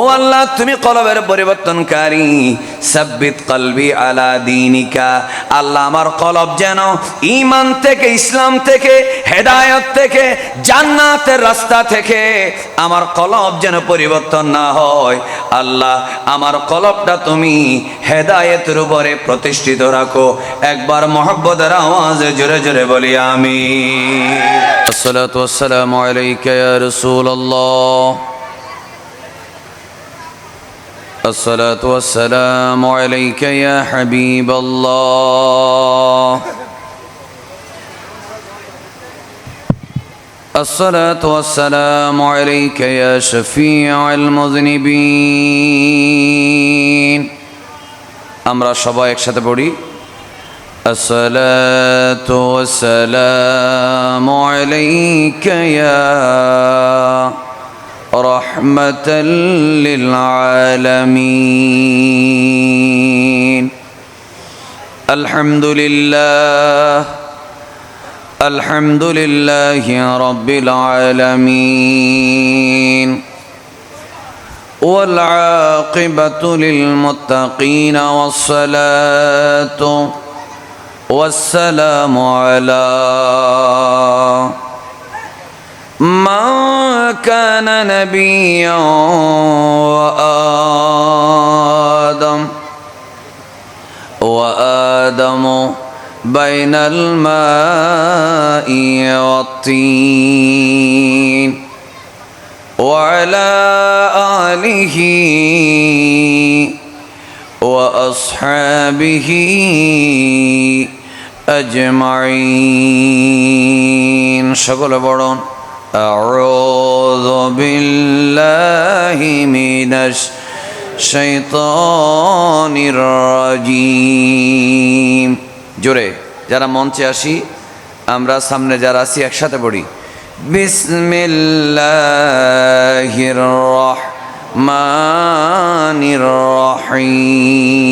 ও আল্লাহ, তুমি কলবের পরিবর্তনকারী। সাব্বিত কলবি আলা দিনিকা। আল্লাহ আমার কলব যেন ইমান থেকে, ইসলাম থেকে, হেদায়ত থেকে, জান্নাতের রাস্তা থেকে আমার কলব যেন পরিবর্তন না হয়। আল্লাহ আমার কলবটা তুমি হেদায়েতের উপরে প্রতিষ্ঠিত রাখো। একবার মহব্বতের আওয়াজে জোরে জোরে বলি আমি ওয়াসসালামু আলাইকা ইয়া রাসূলুল্লাহ। الصلاة والسلام عليك يا حبيب الله الصلاة والسلام عليك يا شفيع المذنبين আমরা সবাই একসাথে পড়ি الصلاة والسلام عليك يا رحمة للعالمين. الحمد لله الحمد لله رب العالمين. والعاقبة للمتقين والصلاة والسلام على من كان نبيا وآدم وآدم بين الماء والطين وعلى آله وأصحابه أجمعين شكرا بڑون أعوذ بالله من الشيطان الرجيم জোরে যারা মঞ্চে আসি আমরা সামনে যারা আছি একসাথে পড়ি বিসমিল্লাহির রহমানির রহিম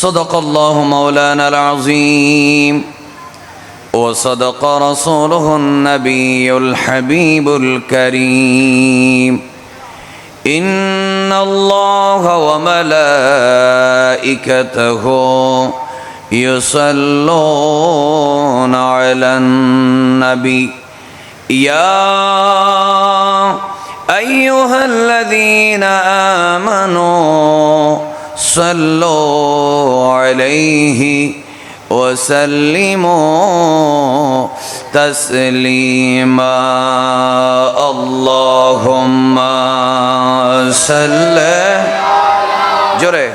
صدق الله مولانا العظيم. وصدق رسوله النبي الحبيب الكريم. إن الله وملائكته يصلون على النبي. يا أيها الذين آمنوا صلوا عليه وسلموا تسليما. اللهم صل. جري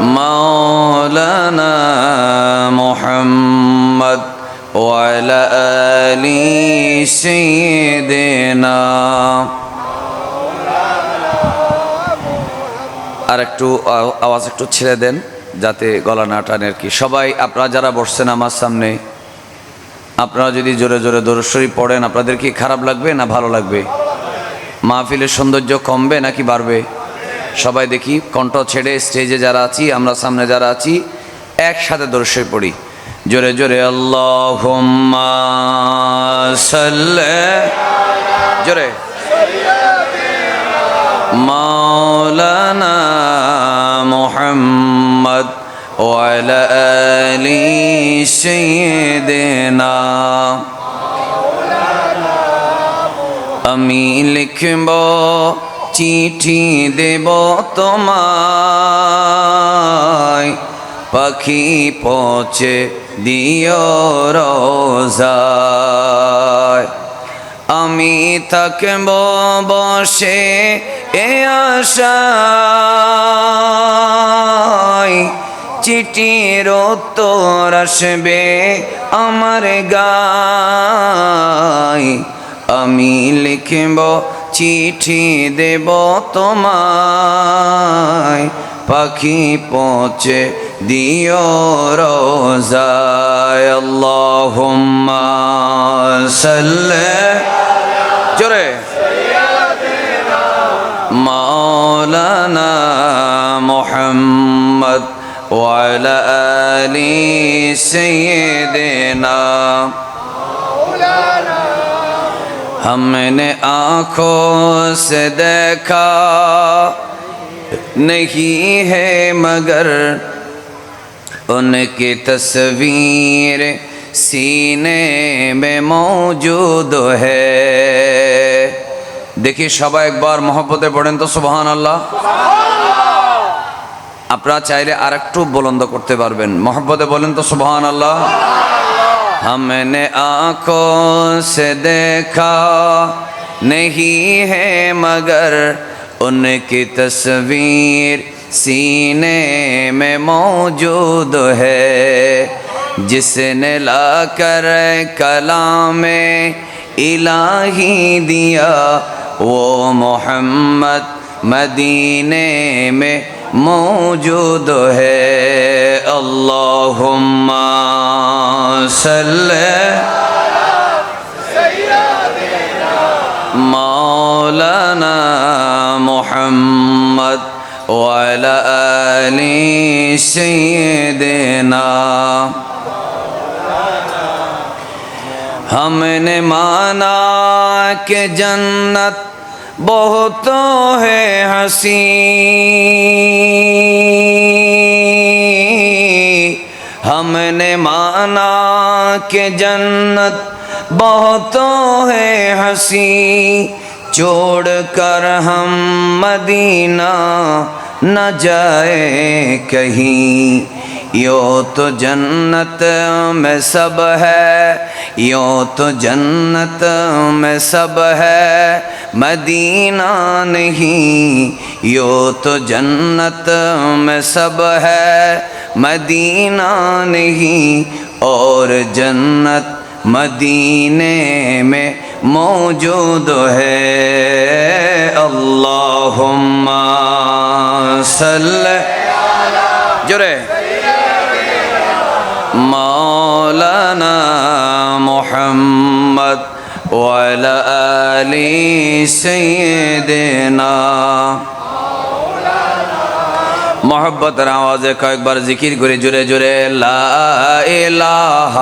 مولانا محمد وعلى آل سيدنا আর একটু আওয়াজ একটু ছেড়ে দেন যাতে গলা না টানে আর কি। সবাই, আপনারা যারা বসছেন আমার সামনে, আপনারা যদি জোরে জোরে দরশ্বরী পড়েন, আপনাদের কি খারাপ লাগবে না ভালো লাগবে? মাহফিলের সৌন্দর্য কমবে নাকি বাড়বে? সবাই দেখি, কণ্ঠ ছেড়ে স্টেজে যারা আছি, আমরা সামনে যারা আছি, একসাথে দরশ্বরী পড়ি। জোরে জোরে আল্লাহ জোরে। مولانا محمد وعلى آل سيدنا আমি লিখব চিঠি দেব তোমায় পাখি পৌঁছে দিও রোজায় আমি থাকব বসে এ আশায়। চিঠির উত্তর আসবে আমার গায়। আমি লিখব, চিঠি দেব তোমায়। পাখি পৌঁছে দিও রোজায়। আল্লাহুম্মা সাল্লে জোরে। মাওলানা মোহাম্মদ وعلى آل سيدنا ہم نے آنکھوں سے नहीं है मगर उनकी तस्वीर सीने में मौजूद है দেখি সবাই একবার মহব্বতে পড়েন তো সুবহান আল্লাহ আপনারা চাইলে আর একটু বুলন্দ করতে পারবেন মহব্বতে বলেন তো সুবহান আল্লাহ हमने आंखों से देखा नहीं है मगर ان کی تصویر سینے میں موجود ہے، جس نے لا کر کلام الہی دیا۔ وہ محمد مدینے میں موجود ہے۔ اللہم صلی مولانا وعلى آل سيدنا. ہم نے مانا کہ جنت بہت ہے ہنسی ہم نے مانا کہ جنت بہت ہے ہنسی چھوڑ کر ہم مدینہ نہ جائے کہیں۔ یو تو جنت میں سب ہے یوں تو جنت میں سب ہے۔ مدینہ نہیں، یو تو جنت میں سب ہے۔ مدینہ نہیں اور جنت مدینے میں موجود ہے اللہم صل جرے مولانا محمد وعلى آل سيدنا محبت آواز کا ایک بار ذکر کرے جرے جرے لا الہ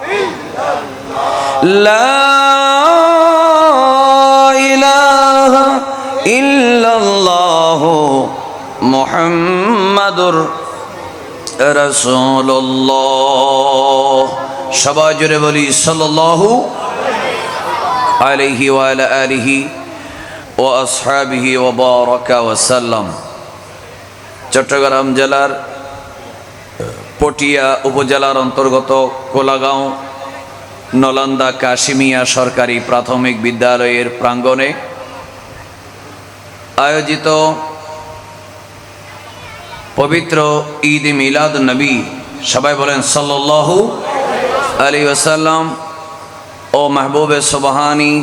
لا إله لا إله إلا الله محمد رسول الله সবাই জুড়ে বলি সাল্লাল্লাহু আলাইহি ওয়ালা আলিহি ও আসহাবিহি ও বারাকা ওয়াসাল্লাম চট্টগ্রাম জেলার পটিয়া উপজেলার অন্তর্গত কোলাগাঁও নলন্দা কাশিমিয়া সরকারি প্রাথমিক বিদ্যালয়ের প্রাঙ্গণে আয়োজিত পবিত্র ঈদ মিলাদ নবী, সবাই বলেন সাল্লাল্লাহু আলী ওসাল্লাম ও মাহবুব সুবহানি,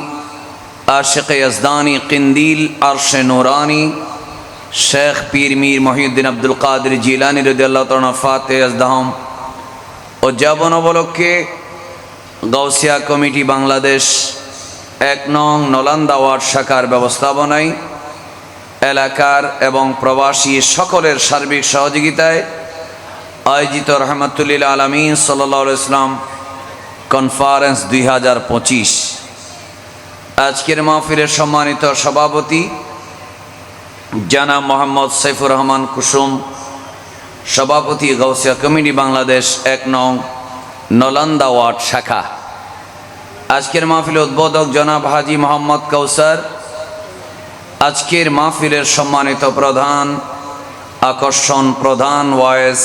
আশেক ইয়াজদানি, কিন্দিল, আরশে নুরানি, শেখ পীর মীর মহিউদ্দিন আব্দুল কাদের জিলানি রদিয়াল্লাহ তাআলা ফাতে আজদাহম ও যাবন অবলক্ষে গাউসিয়া কমিটি বাংলাদেশ এক নং নলান্দা ওয়ার্ড শাখার ব্যবস্থাপনায় এলাকার এবং প্রবাসী সকলের সার্বিক সহযোগিতায় আয়োজিত রহমতুল্লিল আলমিন সাল্লা ইসলাম কনফারেন্স দুই হাজার পঁচিশ। আজকের মাহফিলের সম্মানিত সভাপতি জানা মোহাম্মদ সাইফুর রহমান কুসুম, সভাপতি গৌসিয়া কমিটি বাংলাদেশ এক নং নলান্দা ওয়ার্ড শাখা। আজকের মাহফিলে উদ্বোধক জনাব হাজি মোহাম্মদ কৌসার আজকের মাহফিলের সম্মানিত প্রধান, আকর্ষণ প্রধান ওয়েস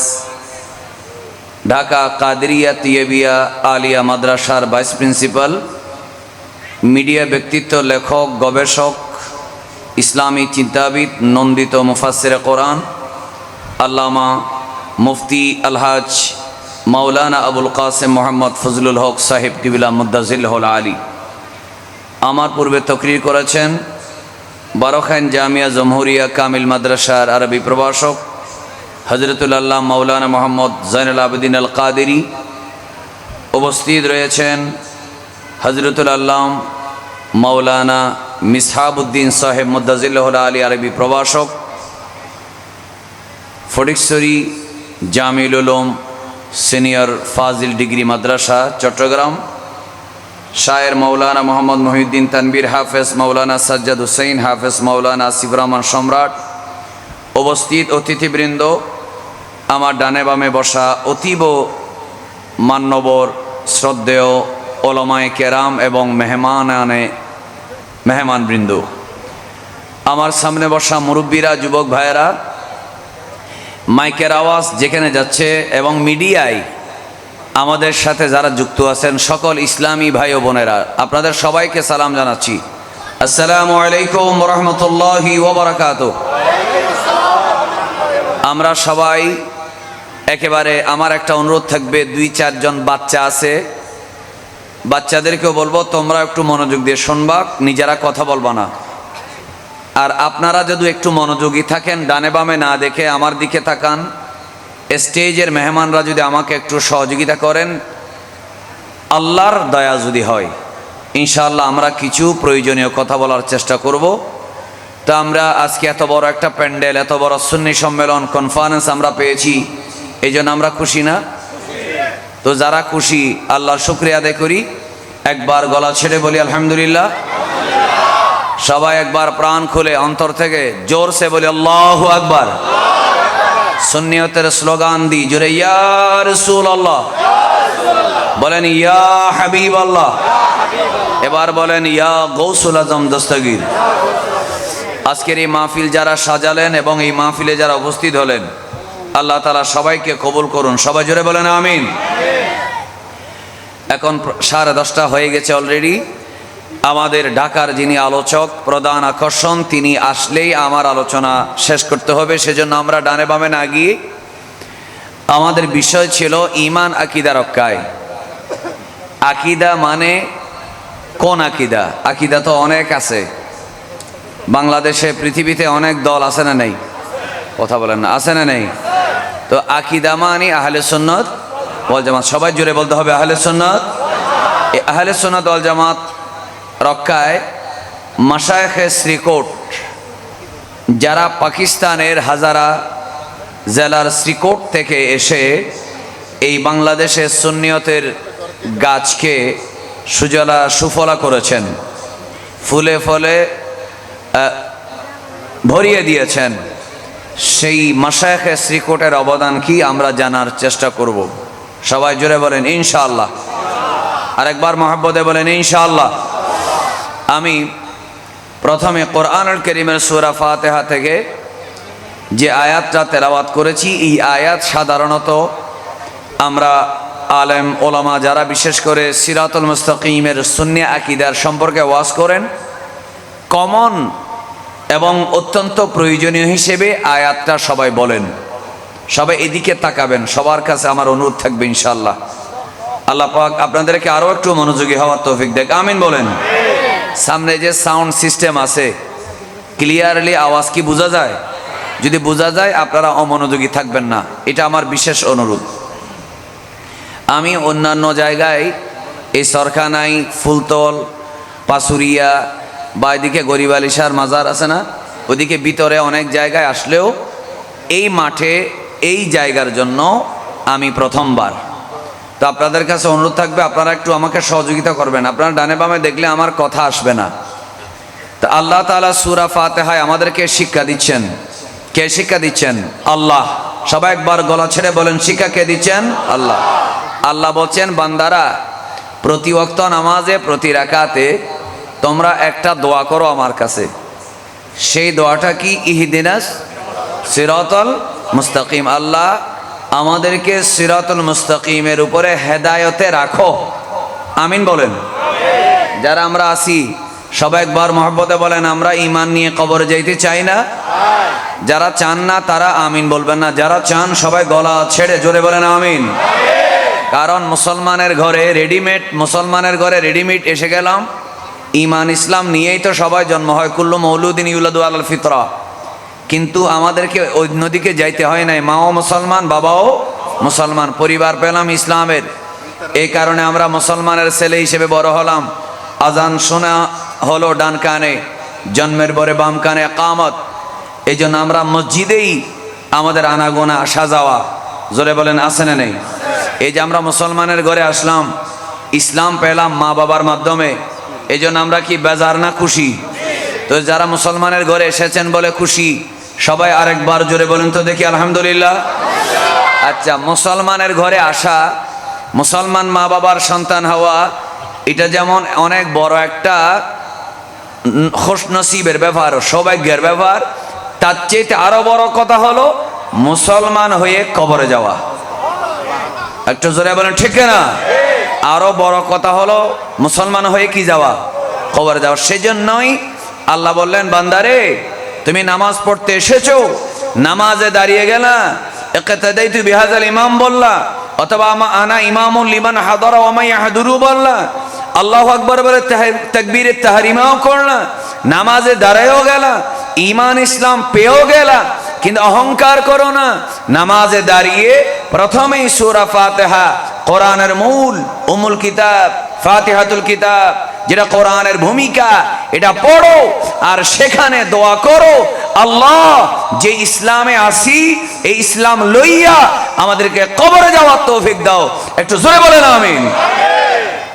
ঢাকা কাদরিয়া তিয়েবিয়া আলিয়া মাদ্রাসার ভাইস প্রিন্সিপাল, মিডিয়া ব্যক্তিত্ব, লেখক, গবেষক, ইসলামী চিন্তাবিদ, নন্দিত মুফাসির কোরআন, আল্লামা মুফতি আলহাজ মাওলানা আবুল কাসেম মোহাম্মদ ফজলুল হক সাহেব কিবিলা মুদাজিল হল আলী। আমার পূর্বে তকরির করেছেন বারোখান জামিয়া জমহুরিয়া কামিল মাদ্রাসার আরবি প্রভাষক হজরতুল আল্লাহ মৌলানা মোহাম্মদ জৈনুল আবেদিন আল কাদেরি। উপস্থিত রয়েছেন হজরতুল আল্লাম মৌলানা মিসহাবুদ্দিন সাহেব মুদাজিল্লাহ আলী আরবি প্রভাষক। Fatikchhari Jamil Ulum senior Fazil degree madrasa, Chattogram. শায়ের মৌলানা মোহাম্মদ মহিউদ্দিন তানবীর হাফেজ মৌলানা সাজ্জাদ হুসেইন, হাফেজ মৌলানা আসিফ রহমান সম্রাট। উপস্থিত অতিথিবৃন্দ, আমার ডানে বামে বসা অতীব মান্যবর, শ্রদ্ধেয় ওলমায় কেরাম এবং মেহমান আনে মেহমানবৃন্দ। আমার সামনে বসা মুরব্বীরা, যুবক ভাইয়েরা মাইকের আওয়াজ যেখানে যাচ্ছে এবং মিডিয়ায় আমাদের সাথে যারা যুক্ত আছেন সকল ইসলামী ভাই ও বোনেরা, আপনাদের সবাইকে সালাম জানাচ্ছি। আসসালামু আলাইকুম রহমতুল্লাহি ওবরাকাত। আমরা সবাই একেবারে, আমার একটা অনুরোধ থাকবে, দুই চারজন বাচ্চা আছে। বাচ্চাদেরকেও বলব, তোমরা একটু মনোযোগ দিয়ে শুনবা, নিজেরা কথা বলবা না। আর আপনারা যদি একটু মনোযোগী থাকেন, ডানে বামে না দেখে আমার দিকে তাকান, স্টেজের মেহমানরা যদি আমাকে একটু সহযোগিতা করেন, আল্লাহর দয়া যদি হয়, ইনশাআল্লাহ আমরা কিছু প্রয়োজনীয় কথা বলার চেষ্টা করব। তো আমরা আজকে এত বড় একটা প্যান্ডেল, এত বড় সুন্নি সম্মেলন কনফারেন্স আমরা পেয়েছি এই জন্য আমরা খুশি না? তো যারা খুশি, আল্লাহর শুক্রিয়া আদায় করি। একবার গলা ছেড়ে বলি, আলহামদুলিল্লাহ। সবাই একবার প্রাণ খুলে অন্তর থেকে জোরসে বলে, আল্লাহ আকবার। সুন্নিয়তের স্লোগান দি জোরে, ইয়া রসুল আল্লাহ বলেন, ইয়া হাবিব আল্লাহ এবার বলেন, ইয়া গৌসুল আজম দস্তগীর। আজকের এই মাহফিল যারা সাজালেন এবং এই মাহফিলে যারা উপস্থিত হলেন, আল্লাহ তালা সবাইকে কবুল করুন। সবাই জোরে বলেন, আমিন। এখন সাড়ে দশটা হয়ে গেছে অলরেডি। আমাদের ঢাকার যিনি আলোচক, প্রধান আকর্ষণ, তিনি আসলেই আমার আলোচনা শেষ করতে হবে। সেজন্য আমরা ডানে বামে না গিয়ে আমাদের বিষয় ছিল ইমান আকিদা রক্ষায়। আকিদা মানে কোন আকিদা? আকিদা তো অনেক আছে। বাংলাদেশে, পৃথিবীতে অনেক দল আছে না নেই? কথা বলেন না, আছে না নেই? তো আকিদা মানে আহলে সুন্নত ওয়াল জামাত। সবাই জুড়ে বলতে হবে আহলে সুন্নত। এই আহলে সুন্নত ওয়াল জামাত রক্ষায় মাসায়েখে শ্রীকোট, যারা পাকিস্তানের হাজারা জেলার শ্রীকোট থেকে এসে এই বাংলাদেশের সুন্নিয়তের গাছকে সুজলা সুফলা করেছেন, ফুলে ফলে ভরিয়ে দিয়েছেন, সেই মাসায়েখে শ্রীকোটের অবদান কি আমরা জানার চেষ্টা করব? সবাই জোরে বলেন, ইনশাআল্লাহ। আরেকবার মহাব্বতে বলেন, ইনশাআল্লাহ। আমি প্রথমে কোরআনুল করিমের সুরা ফাতেহা থেকে যে আয়াতটা তেলাওয়াত করেছি, এই আয়াত সাধারণত আমরা আলেম, ওলামা যারা বিশেষ করে সিরাতুল মুস্তাকিমের সুন্নি আকিদার সম্পর্কে ওয়াজ করেন, কমন এবং অত্যন্ত প্রয়োজনীয় হিসেবে আয়াতটা সবাই বলেন। সবাই এদিকে তাকাবেন, সবার কাছে আমার অনুরোধ থাকবে ইনশাল্লাহ আল্লাহ পাক আপনাদেরকে আরও একটু মনোযোগী হওয়ার তৌফিক দেখ আমিন বলেন। সামনে যে সাউন্ড সিস্টেম আছে ক্লিয়ারলি আওয়াজ কি বোঝা যায়? যদি বোঝা যায়, আপনারা অমনোযোগী থাকবেন না। এটা আমার বিশেষ অনুরোধ। আমি অন্যান্য জায়গায় এই সরখানাই ফুলতল, পাসুরিয়া বা এদিকে গরিব আলিশার মাজার আছে না, ওদিকে ভিতরে অনেক জায়গায় আসলেও এই মাঠে, এই জায়গার জন্য আমি প্রথমবার। তো আপনাদের কাছে অনুরোধ থাকবে, আপনারা একটু আমাকে সহযোগিতা করবেন। আপনারা ডানে বামে দেখলে আমার কথা আসবে না। তো আল্লাহ তালা সুরা ফাতেহায় আমাদেরকে শিক্ষা দিচ্ছেন। কে শিক্ষা দিচ্ছেন? আল্লাহ। সবাই একবার গলা ছেড়ে বলেন, শিক্ষা কে দিচ্ছেন? আল্লাহ। আল্লাহ বলছেন, বান্দারা, প্রতি ওয়াক্ত নামাজে, প্রতি রাকাতে তোমরা একটা দোয়া করো আমার কাছে। সেই দোয়াটা কি? ইহিদিনাস সিরাতল মুস্তাকিম। আল্লাহ আমাদেরকে সিরাতুল মুস্তাকিমের উপরে হেদায়তে রাখো। আমিন বলেন। যারা আমরা আসি সবাই একবার মহব্বতে বলেন, আমরা ইমান নিয়ে কবরে যাইতে চাই না। যারা চান না, তারা আমিন বলবেন না। যারা চান, সবাই গলা ছেড়ে জোরে বলেন আমিন। কারণ মুসলমানের ঘরে রেডিমেড, মুসলমানের ঘরে রেডিমেড এসে গেলাম। ইমান ইসলাম নিয়েই তো সবাই জন্ম হয়। কুল্লু মৌলুদ্দিন ইউলাদু আল ফিতরা। কিন্তু আমাদেরকে অন্যদিকে যাইতে হয় নাই। মাও মুসলমান, বাবাও মুসলমান। পরিবার পেলাম ইসলামের। এই কারণে আমরা মুসলমানের ছেলে হিসেবে বড় হলাম। আজান শোনা হলো ডান কানে, জন্মের পরে বাম কানে কামত এই জন্য আমরা মসজিদেই আমাদের আনাগোনা আসা যাওয়া জোরে বলেন আসে না নেই? এই যে আমরা মুসলমানের ঘরে আসলাম, ইসলাম পেলাম মা বাবার মাধ্যমে। এই আমরা কি বেজার না খুশি? তো যারা মুসলমানের ঘরে এসেছেন বলে খুশি সবাই আরেকবার জোরে বলেন তো দেখি, আলহামদুলিল্লাহ। আচ্ছা মুসলমানের ঘরে আসা, মুসলমান মা বাবার সন্তান হওয়া, এটা যেমন অনেক বড় একটা খুশনসিবের ব্যাপার, সৌভাগ্যের ব্যাপার। তার চেয়ে আরও বড় কথা হলো, মুসলমান হয়ে কবরে যাওয়া। একটু জোরে বলেন, ঠিক না আরও বড় কথা হলো, মুসলমান হয়ে কি যাওয়া? কবরে যাওয়া। সেজন্যই আল্লাহ বললেন, বান্দারে তুমি নামাজ পড়তে এসেছ, নামাজে দাঁড়িয়ে গেলা। একেতাদাই তুই বিহাজাল ইমাম বললা, অথবা আমা আনা ইমামুল লিমান হাদরা ওমাই হাদুরু বললা। আল্লাহ আকবর বলে তকবীরের তাহারিমাও করলা, নামাজে দাঁড়ায়ও গেলা ইমান ইসলাম পেয়েও গেলা, কিন্তু অহংকার করো না, নামাজে দাঁড়িয়ে প্রথমেই সুরা ফাতেহা, কোরআনের মূল উমুল কিতাব, ফাতিহাতুল কিতাব যেটা কোরআনের ভূমিকা, এটা পড়ো আর সেখানে দোয়া করো, আল্লাহ যে ইসলামে আসি, এই ইসলাম লইয়া আমাদেরকে কবরে যাওয়ার তৌফিক দাও। একটু জোরে বলেন, আমিন।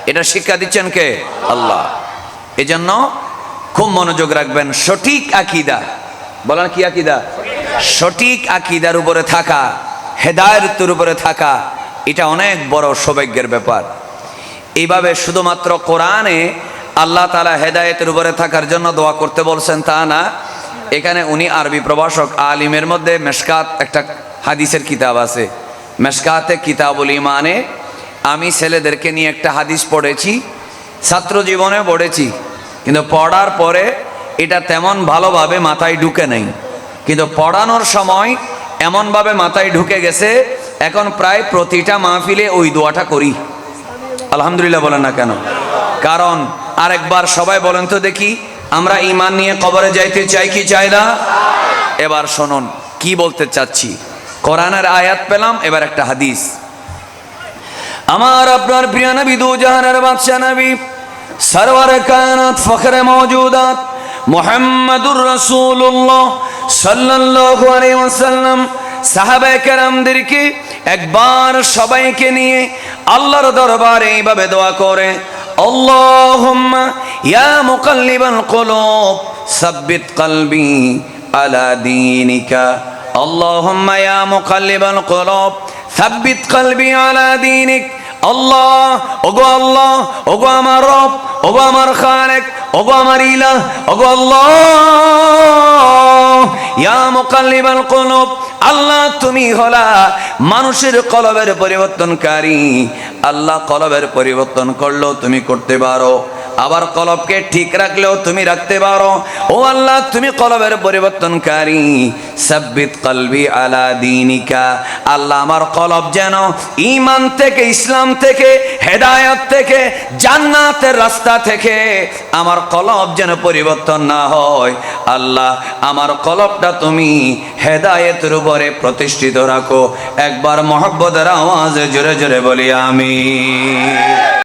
এটা শিক্ষা দিচ্ছেন কে? আল্লাহ। এজন্য খুব মনোযোগ রাখবেন, সঠিক আকিদা। বলেন কি আকিদা? সঠিক আকিদার উপরে থাকা, হেদায়তের উপরে থাকা, এটা অনেক বড় সৌভাগ্যের ব্যাপার। এইভাবে শুধুমাত্র কোরআনে আল্লাহ তালা হেদায়েতের উপরে থাকার জন্য দোয়া করতে বলছেন তা না। এখানে উনি আরবি প্রভাষক, আলিমের মধ্যে মেশকাত একটা হাদিসের কিতাব আছে। মেশকাতে কিতাবুল ইমানে আমি ছেলেদেরকে নিয়ে একটা হাদিস পড়েছি, ছাত্র জীবনে পড়েছি, কিন্তু পড়ার পরে এটা তেমন ভালোভাবে মাথায় ঢুকে নেই। কিন্তু পড়ানোর সময় এমনভাবে মাথায় ঢুকে গেছে, এখন প্রায় প্রতিটা মাহফিলে ওই দোয়াটা করি। আলহামদুলিল্লাহ বলেন না কেন? কারণ আরেকবার সবাই বলেন তো দেখি, আমরা ইমান নিয়ে কবরে যাইতে চাই কি চাই না? এবার শুনুন, কি বলতে চাচ্ছি? কোরআনের আয়াত পেলাম, এবার একটা হাদিস। আমার আপনার প্রিয় নবী, দু জাহানের বাদশাহ নবী, সরওয়ার কায়নাত ফখরে মওজুদাত, মুহাম্মাদুর রাসূলুল্লাহ সাল্লাল্লাহু আলাইহি ওয়াসাল্লাম সাহাবায়ে কেরামদেরকে একবার সবাইকে নিয়ে আল্লাহর দরবারে এইভাবে দোয়া করে, আল্লাহুম্মা ইয়া মুকাল্লিবাল কুলুব, সাব্বিত কলবি আলা দীনিকা, আল্লাহুম্মা ইয়া মুকাল্লিবাল আল্লাহ, ওগো আল্লাহ, ওগো আমার রব, ওগো আমার খালেক, ওগো আমার ইলা ওগো আল্লাহ। ইয়া মুকাল্লিবাল কুলুব, আল্লাহ তুমি হলা মানুষের কলবের পরিবর্তনকারী। আল্লাহ কলবের পরিবর্তন করল তুমি করতে পারো। আবার কলবকে ঠিক রাখলেও তুমি রাখতে পারো। ও আল্লাহ, তুমি কলবের পরিবর্তনকারী। সাব্বিত কলবি আলা দিনিকা। আল্লাহ আমার কলব যেন ইমান থেকে, ইসলাম থেকে, হেদায়ত থেকে, জান্নাতের রাস্তা থেকে আমার কলব যেন পরিবর্তন না হয়। আল্লাহ, আমার কলবটা তুমি হেদায়েতের উপরে প্রতিষ্ঠিত রাখো। একবার মহব্বতের আওয়াজে জোরে জোরে বলি আমি